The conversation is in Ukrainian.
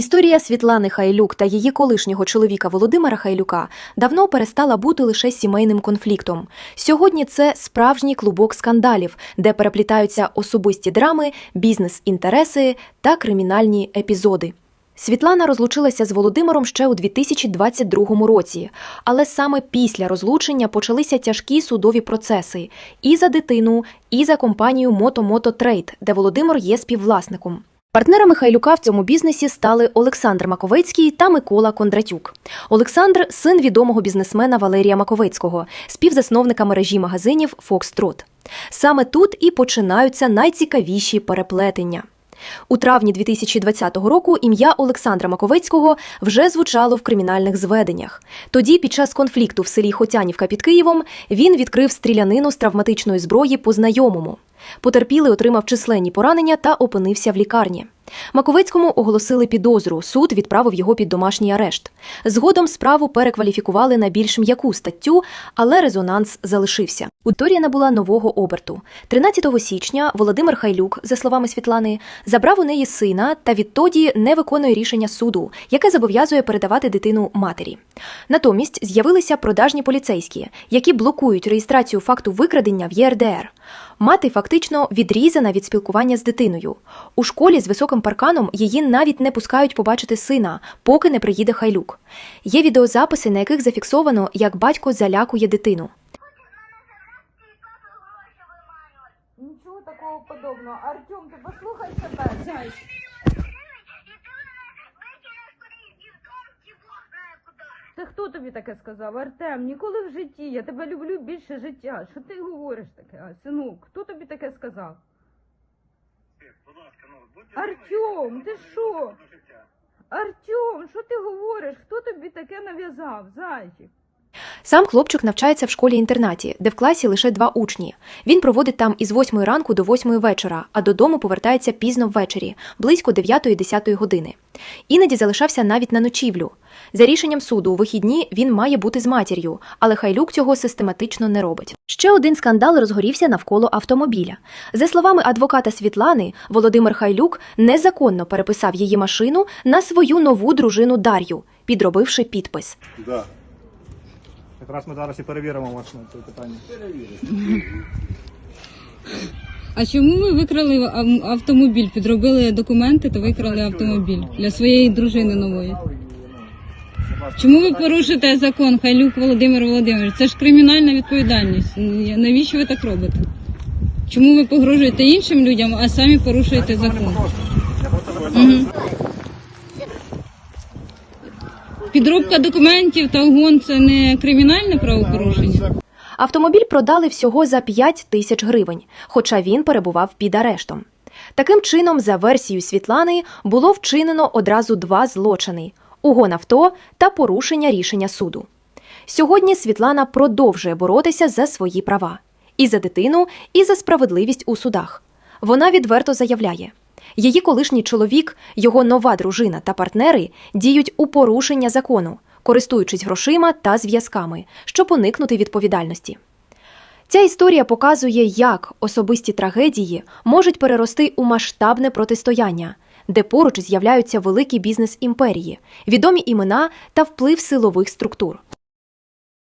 Історія Світлани Хайлюк та її колишнього чоловіка Володимира Хайлюка давно перестала бути лише сімейним конфліктом. Сьогодні це справжній клубок скандалів, де переплітаються особисті драми, бізнес-інтереси та кримінальні епізоди. Світлана розлучилася з Володимиром ще у 2022 році, але саме після розлучення почалися тяжкі судові процеси і за дитину, і за компанію Мото-Мото Трейд, де Володимир є співвласником. Партнерами Хайлюка в цьому бізнесі стали Олександр Маковецький та Микола Кондратюк. Олександр син відомого бізнесмена Валерія Маковецького, співзасновника мережі магазинів Фокстрот. Саме тут і починаються найцікавіші переплетення. У травні 2020 року ім'я Олександра Маковецького вже звучало в кримінальних зведеннях. Тоді, під час конфлікту в селі Хотянівка під Києвом, він відкрив стрілянину з травматичної зброї по знайомому. Потерпілий отримав численні поранення та опинився в лікарні. Маковецькому оголосили підозру. Суд відправив його під домашній арешт. Згодом справу перекваліфікували на більш м'яку статтю, але резонанс залишився. Історія набула нового оберту. 13 січня Володимир Хайлюк, за словами Світлани, забрав у неї сина та відтоді не виконує рішення суду, яке зобов'язує передавати дитину матері. Натомість з'явилися продажні поліцейські, які блокують реєстрацію факту викрадення в ЄРДР. Мати фактично відрізана від спілкування з дитиною. У школі з високим парканом її навіть не пускають побачити сина, поки не приїде Хайлюк. Є відеозаписи, на яких зафіксовано, як батько залякує дитину. Нічого такого подобного. Артем, ти послухай себе. Це хто тобі таке сказав? Артем, ніколи в житті. Я тебе люблю більше життя. Що ти говориш таке, а, синок? Хто тобі таке сказав? Артем, ти що? Артем, що ти говориш? Хто тобі таке нав'язав? Зайчик. Сам хлопчик навчається в школі-інтернаті, де в класі лише два учні. Він проводить там із 8 ранку до 8 вечора, а додому повертається пізно ввечері, близько 9-10 години. Іноді залишався навіть на ночівлю. За рішенням суду у вихідні він має бути з матір'ю, але Хайлюк цього систематично не робить. Ще один скандал розгорівся навколо автомобіля. За словами адвоката Світлани, Володимир Хайлюк незаконно переписав її машину на свою нову дружину Дар'ю, підробивши підпис. Да. Якраз ми зараз і перевіримо машину це питання. А чому ви викрали ав- автомобіль? Підробили документи та викрали автомобіль для своєї дружини нової. Чому ви порушите закон Хайлюк Володимир Володимирович? Це ж кримінальна відповідальність. Навіщо ви так робите? Чому ви погрожуєте іншим людям, а самі порушуєте закон? Мгм. Підробка документів та угон це не кримінальне правопорушення? Автомобіль продали всього за 5 тисяч гривень, хоча він перебував під арештом. Таким чином, за версією Світлани, було вчинено одразу два злочини: угон авто та порушення рішення суду. Сьогодні Світлана продовжує боротися за свої права і за дитину, і за справедливість у судах. Вона відверто заявляє: її колишній чоловік, його нова дружина та партнери діють у порушення закону, користуючись грошима та зв'язками, щоб уникнути відповідальності. Ця історія показує, як особисті трагедії можуть перерости у масштабне протистояння, де поруч з'являються великі бізнес-імперії, відомі імена та вплив силових структур.